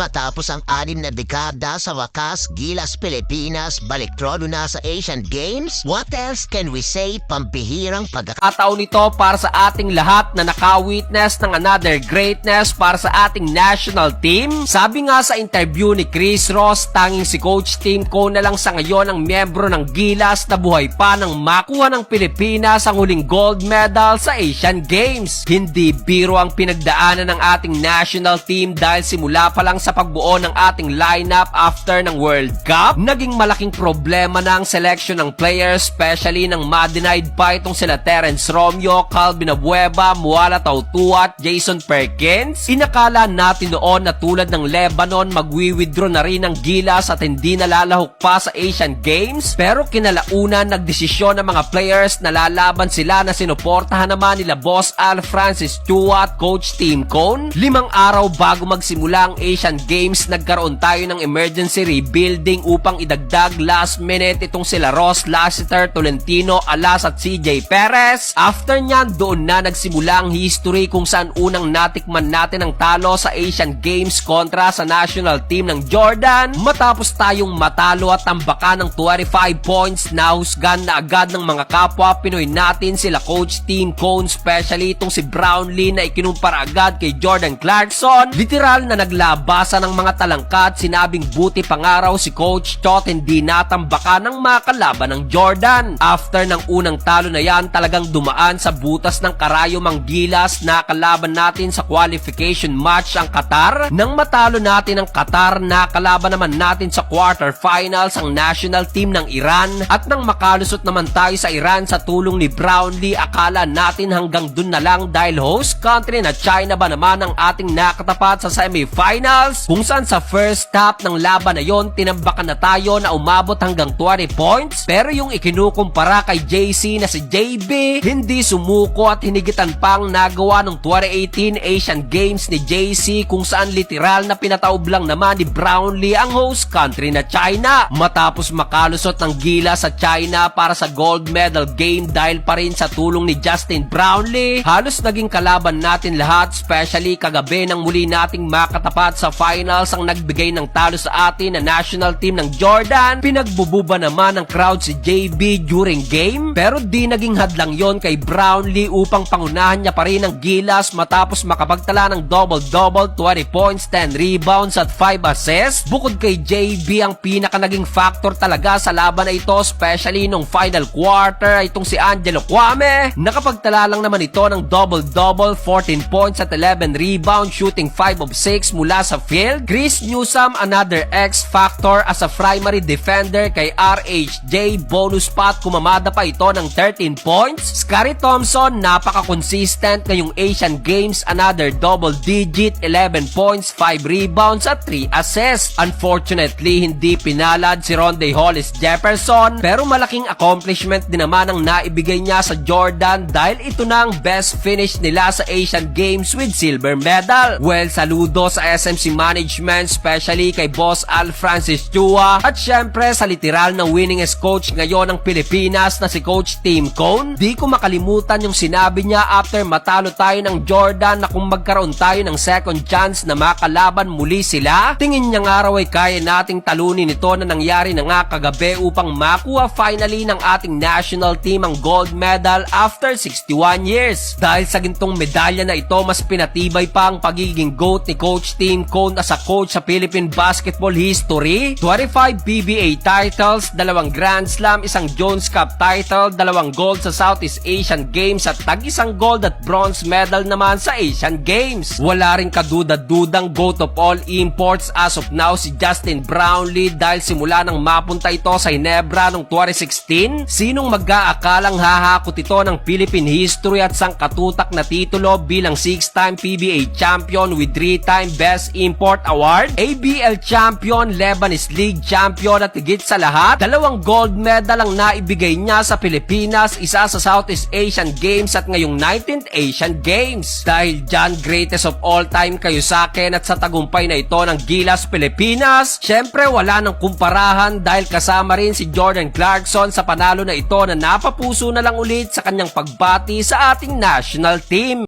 Matapos ang anim na dekada sa wakas, Gilas Pilipinas, balik trono na sa Asian Games? What else can we say pambihirang pagkaka... Pagkakataon nito para sa ating lahat na naka-witness ng another greatness para sa ating national team. Sabi nga sa interview ni Chris Ross, tanging si Coach Team ko na lang sa ngayon ang miyembro ng Gilas na buhay pa nang makuha ng Pilipinas ang huling gold medal sa Asian Games. Hindi biro ang pinagdaanan ng ating national team dahil simula pa lang sa pagbuo ng ating lineup after ng World Cup, naging malaking problema na ang selection ng players, especially ng ma-denied pa itong sila Terence Romeo, Calvin Abueva, Muala Tautua at Jason Perkins. Inakala natin noon na tulad ng Lebanon, magwi-withdraw na rin ang Gilas at hindi nalalahok pa sa Asian Games. Pero kinalaunan, nagdesisyon ng mga players na lalaban sila na sinuportahan naman nila Boss Al Francis Stewart, Coach Team Cone. Limang araw bago magsimula ang Asian Games, nagkaroon tayo ng emergency rebuilding upang idagdag last minute itong sila Ross Lassiter, Tolentino, Alas at CJ Perez. After nyan, doon na nagsimula ang history kung saan unang natikman natin ang talo sa Asian Games kontra sa national team ng Jordan. Matapos tayong matalo at tambakan ng 25 points, nahusgan na agad ng mga kapwa Pinoy natin sila Coach Team Cone, especially itong si Brownlee na ikinumpara agad kay Jordan Clarkson. Literal na naglabasan ng mga talangka at sinabing buti pangaraw si Coach Chot hindi natambakan ng mga kalaban ng Jordan. After ng unang talo na yan, talagang dumaan sa butas ng Karayo Manggilas na kalaban natin sa qualification match ang Qatar. Nang matalo natin ang Qatar, nakalaban naman natin sa quarterfinals ang national team ng Iran at nang makalusot naman tayo sa Iran sa tulong ni Brownlee, akala natin hanggang dun na lang dahil host country na China ba naman ang ating nakatapat sa semifinals kung saan sa first half ng laban na yon tinambakan na tayo na umabot hanggang 20 points. Pero yung ikinukumpara kay JC na si JB hindi sumuko at hinigitan pang nagawa ng 2018 Asian Games ni JC kung saan literal na pinataob lang naman ni Brownlee ang host country na China. Matapos makalusot ng gila sa China para sa gold medal game dahil pa rin sa tulong ni Justin Brownlee halos naging kalaban natin lahat especially kagabi nang muli nating makatapat sa finals ang nagbigay ng talo sa atin na national team ng Jordan pinagbububa naman ng crowd si JB during game pero di naging hadlang yon kay Brownlee upang pangunahan niya pa rin ang gilas matapos makapagtala ng double-double 20 points, 10 rebounds at 5 assists. Bukod kay JB ang pinaka naging factor talaga sa laban na ito especially nung final quarter itong si Angelo Kwame. Nakapagtala lang naman ito ng double-double 14 points at 11 rebounds shooting 5 of 6 mula sa field. Chris Newsom another X factor as a primary defender kay RHJ bonus spot kumamada pa ito ng 13 points. Scary Thompson napaka-consistent ngayong Asian Games another double digit 11 points 5 rebounds at 3 assists. Unfortunately hindi pinalad si Ronde Hollis Jefferson pero malaking accomplishment din naman ang naibigay niya sa Jordan dahil ito na ang best finish nila sa Asian Games with silver medal. Well, saludo sa SMC Management, especially kay Boss Al Francis Chua at syempre sa literal na winningest coach ngayon ng Pilipinas na si Coach Tim Cone. Di ko makalimutan yung sinabi niya after matalo tayo ng Jordan na kung magkaroon tayo ng second chance na makalaban muli sila, tingin niya nga raw ay kaya nating talunin ito na nangyari na nga kagabi upang makuha finally ng ating national team ang gold medal after 61 years. Dahil sa gintong medalya na ito, mas pinatibay pa ang pagiging GOAT ni Coach Team Cone as a coach sa Philippine basketball history. 25 PBA titles, dalawang Grand Slam, isang Jones Cup title, dalawang gold sa Southeast Asian Games at tag isang gold at bronze medal naman sa Asian Games. Wala rin kaduda-dudang GOAT of all imports as of now si Justin Brownlee dahil simula nang mapunta ito sa Hinebra noong 2016, sinong mag-aakalang hahakot ito ng Philippine history at sangkatutak na titulo bilang 6-time PBA champion with 3-time Best Import Award, ABL champion, Lebanese League champion at higit sa lahat, dalawang gold medal ang naibigay niya sa Pilipinas, isa sa Southeast Asian Games at ngayong 19th Asian Games. Dahil dyan, greatest of all time kayo sa akin at sa tagumpay na ito ng Gilas Pilipinas, syempre wala nang kumparahan dahil kasama rin si Jordan Clarkson sa panalo na ito na napapuso na lang ulit sa kanyang pagbati sa ating national team.